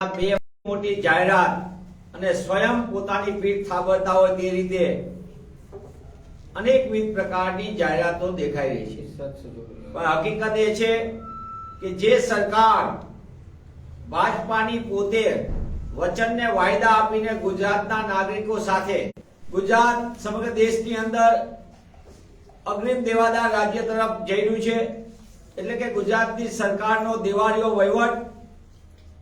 બે મોટી જાહેરાત અને સ્વયં પોતાની પીઠ થાબડતા હોય તે રીતે અનેકવિધ પ્રકારની જાહેરાતો દેખાઈ રહી છે. પણ હકીકત એ છે કે જે સરકાર ભાજપાની પોતે વચનને વાયદા આપીને ગુજરાતના નાગરિકો સાથે, ગુજરાત સમગ્ર દેશની અંદર અગ્રિમ દેવાદાર રાજ્ય તરફ જઈ રહ્યું છે, એટલે કે ગુજરાતની સરકારનો દેવાળીઓ વહીવટ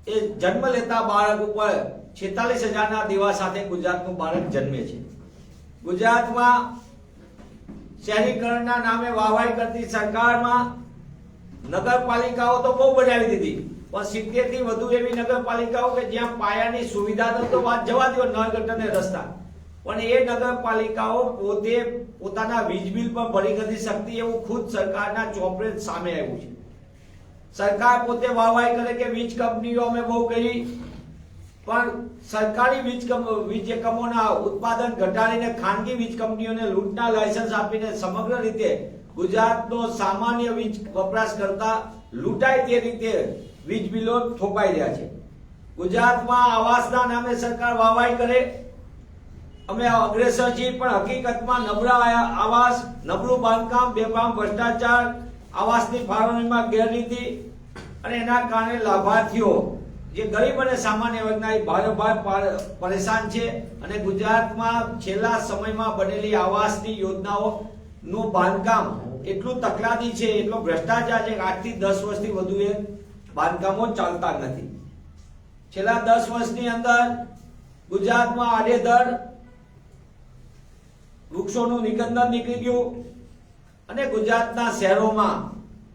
એ જન્મ લેતા બાળક ઉપર છેતાલીસ હજારના દેવા સાથે ગુજરાતનું બાળક જન્મે છે. ગુજરાતમાં શહેરીકરણના નામે વાહવાઈ કરતી સરકારમાં નગરપાલિકાઓ તો બહુ બનાવી દીધી. પણ સિત્તેરથી વધુ એવી નગરપાલિકાઓ કે જ્યાં પાયાની સુવિધા તો વાત જવા દો નળ ને રસ્તા. પણ એ નગરપાલિકાઓ પોતે પોતાના વીજ બિલ પણ ભરી નથી શકતી એવું ખુદ સરકારના ચોપડે સામે આવ્યું છે. સરકાર પોતે વાવાઈ કરે કે વીજ કંપનીઓ અમે બહુ કરી. પણ સરકારી વીજ વીજ એકમોના ઉત્પાદન ઘટાડીને ખાનગી વીજ કંપનીઓને લૂંટના લાયસન્સ આપીને સમગ્ર રીતે ગુજરાતનો સામાન્ય વીજ વપરાશ કરતા લૂંટાય તે રીતે વીજ બિલો થોપાઈ રહ્યા છે. ગુજરાતમાં આવાસના નામે સરકાર વાવાઈ કરે. અમે અગ્રેસર છીએ પણ હકીકતમાં નબળા આવાસ, નબળું બાંધકામ, બેફામ, ભ્રષ્ટાચાર આવાસની ફાળવણીમાં ગેરરીતિ અને એના કારણે લાભાર્થીઓ, જે ગરીબ અને સામાન્ય વર્ગના એ ભારોભાર પાર- પરેશાન છે અને ગુજરાતમાં છેલ્લા સમયમાં બનેલી આવાસની યોજનાઓનું બાંધકામ એટલું તકલાદી છે, એટલો ભ્રષ્ટાચાર છે આજથી દસ વર્ષથી વધુ એ બાંધકામો ચાલતા નથી. છેલ્લા દસ વર્ષની અંદર ગુજરાતમાં આડેધડ વૃક્ષોનું નિકંદન નીકળી ગયું. અને ગુજરાતના શહેરોમાં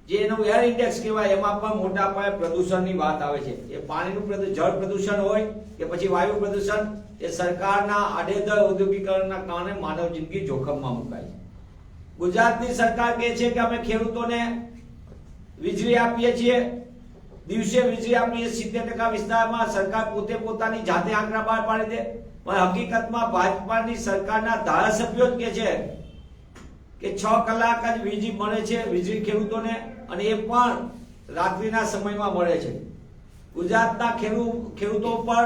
જે એનું એર ઇન્ડેક્સ કહેવાય, એમાં પણ મોટા પાયે પ્રદૂષણની વાત આવે છે. એ પાણીનું જળ પ્રદૂષણ હોય કે પછી વાયુ પ્રદૂષણ, એ સરકારના આડેધડ ઔદ્યોગિકરણના કારણે માનવ જિંદગી જોખમમાં મુકાય છે. ગુજરાતની સરકાર કહે છે કે અમે ખેડૂતોને વીજળી આપીએ છીએ. દિવસે વીજળી આપીએ સિત્તેર ટકા વિસ્તારમાં સરકાર પોતે પોતાની જાતે આંકડા બહાર પાડી દે. પણ હકીકતમાં ભાજપાની સરકારના ધારાસભ્યો જ કે છે કે છ કલાક જ વીજળી મળે છે, વીજળી ખેડૂતોને, અને એ પણ રાત્રિના સમયમાં મળે છે. ગુજરાતના ખેડૂત ખેડૂતો પર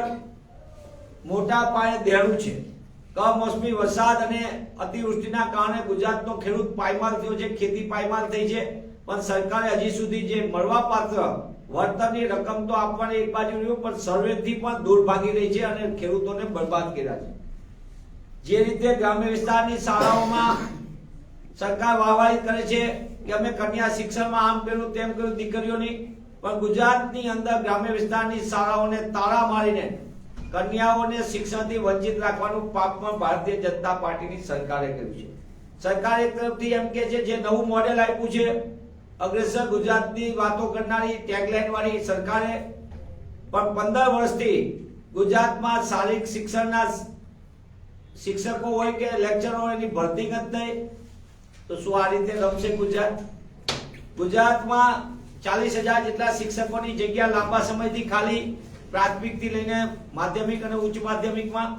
મોટા પાયે દેણું છે. કમોસમી વરસાદ અને અતિવૃષ્ટિના કારણે ગુજરાતનો ખેડૂત પાયમાલ થયો છે, ખેતી પાયમાલ થઈ છે, પણ સરકારે હજી સુધી જે મળવાપાત્ર વળતરની રકમ તો આપવાની એક બાજુ રહ્યું, પણ સર્વેથી પણ દૂર ભાગી રહી છે અને ખેડૂતોને બરબાદ કર્યા છે. જે રીતે ગ્રામ્ય વિસ્તારની શાળાઓમાં સરકાર વાહવાહી કરે છે કે અમે કન્યા શિક્ષણમાં આમ કર્યું, તેમ કર્યું, દીકરીઓની. પણ ગુજરાતની અંદર ગ્રામ્ય વિસ્તારની શાળાઓને તાળા મારીને કન્યાઓને શિક્ષણથી વંચિત રાખવાનું પાપ પણ ભારતીય જનતા પાર્ટીની સરકારે કર્યું છે. સરકાર એક તરફથી એમ કે છે, જે નવું મોડેલ આપ્યું છે, અગ્રેસર ગુજરાતની વાતો કરનારી ટેગલાઇન વાળી સરકારે, પણ પંદર વર્ષથી ગુજરાતમાં શારીરિક શિક્ષણના શિક્ષકો હોય કે લેક્ચરો એની ભરતી નથી નહીં. તો શું આ રીતે રમશે ગુજરાત? ગુજરાતમાં ચાલીસ હજાર જેટલા શિક્ષકોની જગ્યા લાંબા સમયથી ખાલી પ્રાથમિકથી લઈને માધ્યમિક અને ઉચ્ચ માધ્યમિકમાં.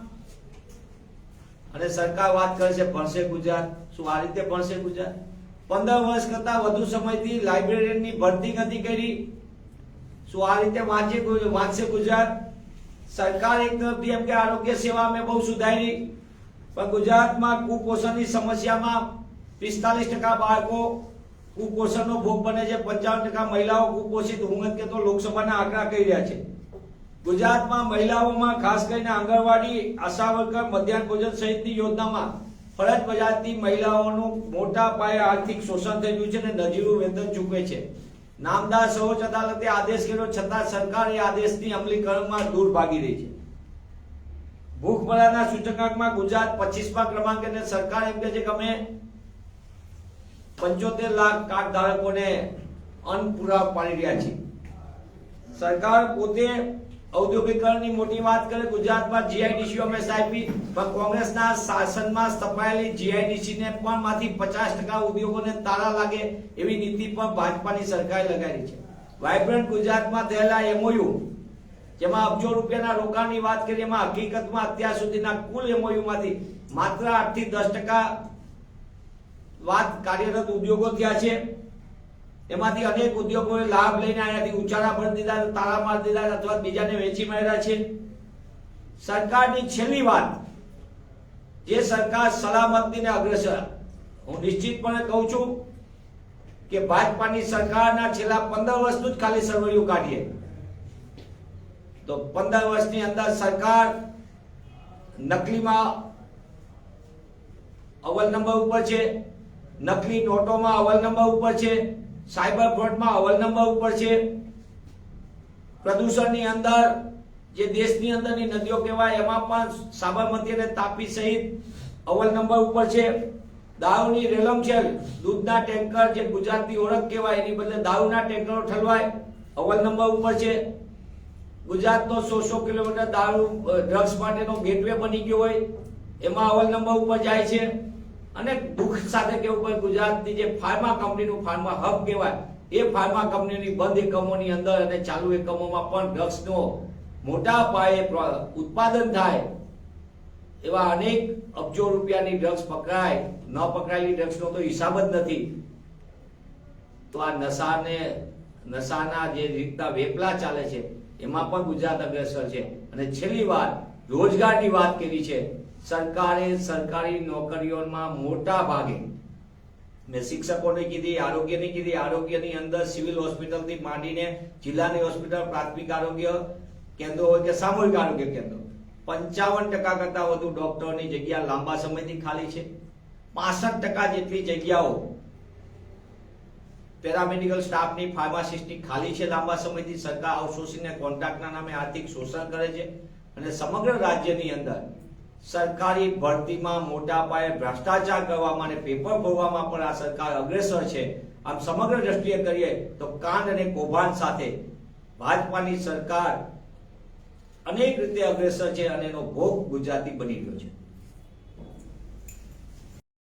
અને સરકાર વાત કરે છે, ભણશે ગુજરાત. શું આ રીતે ભણશે ગુજરાત? પંદર વર્ષ કરતા વધુ સમયથી લાઇબ્રેરીની ભરતી નથી કરી. શું આ રીતે વાંચે વાંચશે ગુજરાત? સરકાર એક તરફથી એમ કે આરોગ્ય સેવા અમે બહુ સુધારી, પણ ગુજરાતમાં કુપોષણની સમસ્યામાં પિસ્તાલીસ ટકા બાળકો કુપોષણનો ભોગ બને છે. પંચાવન ટકા મહિલાઓ કુપોષિત. હુંગત કે તો લોકસભાના આંકડા કહી રહ્યા છે. ગુજરાતમાં મહિલાઓમાં ખાસ કરીને આંગણવાડી, આશા વર્કર, મધ્યાહન ભોજન સહિતની યોજનામાં ફરજ બજાવતી મહિલાઓનું મોટા પાયે આર્થિક શોષણ થઈ રહ્યું છે અને નજીવું વેતન ચૂકવે છે. નામદાર સર્વોચ્ચ અદાલતે આદેશ કર્યો છતાં સરકાર એ આદેશની અમલીકરણમાં દૂર ભાગી રહી છે. ભૂખમરાના સૂચકાંકમાં ગુજરાત પચીસમા ક્રમાંકે સરકાર એમ કહે છે કે અમે પંચોતેર લાખ કાર્ડ ધારકોને અન્ન પૂરા પાડી રહ્યા છે. સરકાર પોતે ઔદ્યોગિકરણની મોટી વાત કરે, ગુજરાતમાં જીઆઈડીસી અમે સાહેબી પણ કોંગ્રેસના શાસનમાં સ્થપાયેલી જીઆઈડીસી ને પણ માંથી પચાસ ટકા ઉદ્યોગોને તાળા લાગે એવી નીતિ પણ ભાજપાની સરકારે લગાવી છે. વાઇબ્રન્ટ ગુજરાતમાં થયેલા એમઓયુ જેમાં અબજો રૂપિયાના રોકાણની વાત કરીએ, એમાં હકીકતમાં અત્યાર સુધીના કુલ એમઓયુ માંથી માત્ર આઠથી દસ ટકા વાત કાર્યરત ઉદ્યોગો થયા છે. એમાંથી અનેક ઉદ્યોગોએ લાભ લઈને અહીંયાથી ઉચાળા ભરી દીધા તાળા મારી દીધા અથવા બીજાને વેચી માર્યા છે. સરકારની છેલ્લી વાત, જે સરકાર સલામતીને અગ્રેસર, હું નિશ્ચિતપણે કહું છું કે ભાજપાની સરકારના છેલ્લા પંદર વર્ષનું જ ખાલી સરવૈયું કાઢીએ. તો પંદર વર્ષની અંદર સરકાર નકલીમાં અવ્વલ નંબર ઉપર છે. નકલી નોટોમાં અવલ નંબર ઉપર છે, સાયબર ફ્રોડમાં અવલ નંબર ઉપર છે. પ્રદૂષણની અંદર, જે દેશની અંદરની નદીઓ કહેવાય, એમાં પણ સાબરમતી અને તાપી સહિત અવલ નંબર ઉપર છે. દારૂની રેલમછેલ દૂધના ટેન્કર જે ગુજરાતની ઓળખ કહેવાય, એની બદલે દારૂના ટેન્કરો ઠલવાય, અવલ નંબર ઉપર છે. ગુજરાતનો સો સો કિલોમીટર દારૂ ડ્રગ્સ માટેનો ગેટવે બની ગયો હોય, એમાં અવલ નંબર ઉપર જાય છે. અને દુઃખ સાથે કેવું પડે ગુજરાતની જે ફાર્મા કંપનીનું ફાર્મા હબ કહેવાય, એ ફાર્મા કંપનીની બંધ એકમોની અંદર અને ચાલુ એકમોમાં પણ ડ્રગ્સનો મોટા પાયે ઉત્પાદન થાય, એવા અનેક અબજો રૂપિયાની ડ્રગ્સ પકડાય, ન પકડાયેલી ડ્રગ્સનો તો હિસાબ જ નથી. તો આ નશાને, નશાના જે રીતના વેપલા ચાલે છે, એમાં પણ ગુજરાત અગ્રેસર છે. અને છેલ્લી વાત રોજગારની વાત કરી છે. સરકારે સરકારી નોકરીઓમાં મોટા ભાગે મેં શિક્ષકોને કીધી, આરોગ્યની કીધી, આરોગ્યની અંદર સિવિલ હોસ્પિટલથી માંડીને જિલ્લાની હોસ્પિટલ, પ્રાથમિક આરોગ્ય કેન્દ્રો હોય કે સામૂહિક આરોગ્ય કેન્દ્રો. પંચાવન ટકા કરતા વધુ ડોક્ટરની જગ્યા લાંબા સમયથી ખાલી છે. પાસઠ ટકા જેટલી જગ્યાઓ પેરામેડિકલ સ્ટાફની ફાર્માસિસ્ટની ખાલી છે લાંબા સમયથી. સરકાર આઉટસોર્સિંગને કોન્ટ્રાક્ટના નામે આર્થિક શોષણ કરે છે. અને સમગ્ર રાજ્યની અંદર સરકારી ભરતીમાં મોટા પાયે ભ્રષ્ટાચાર કરવામાં અને પેપર ભરવામાં પણ આ સરકાર અગ્રેસર છે. આમ સમગ્ર દ્રષ્ટિએ કરીએ તો કાંડ અને કૌભાંડ સાથે ભાજપાની સરકાર અનેક રીતે અગ્રેસર છે અને એનો ભોગ ગુજરાતી બની ગયો છે.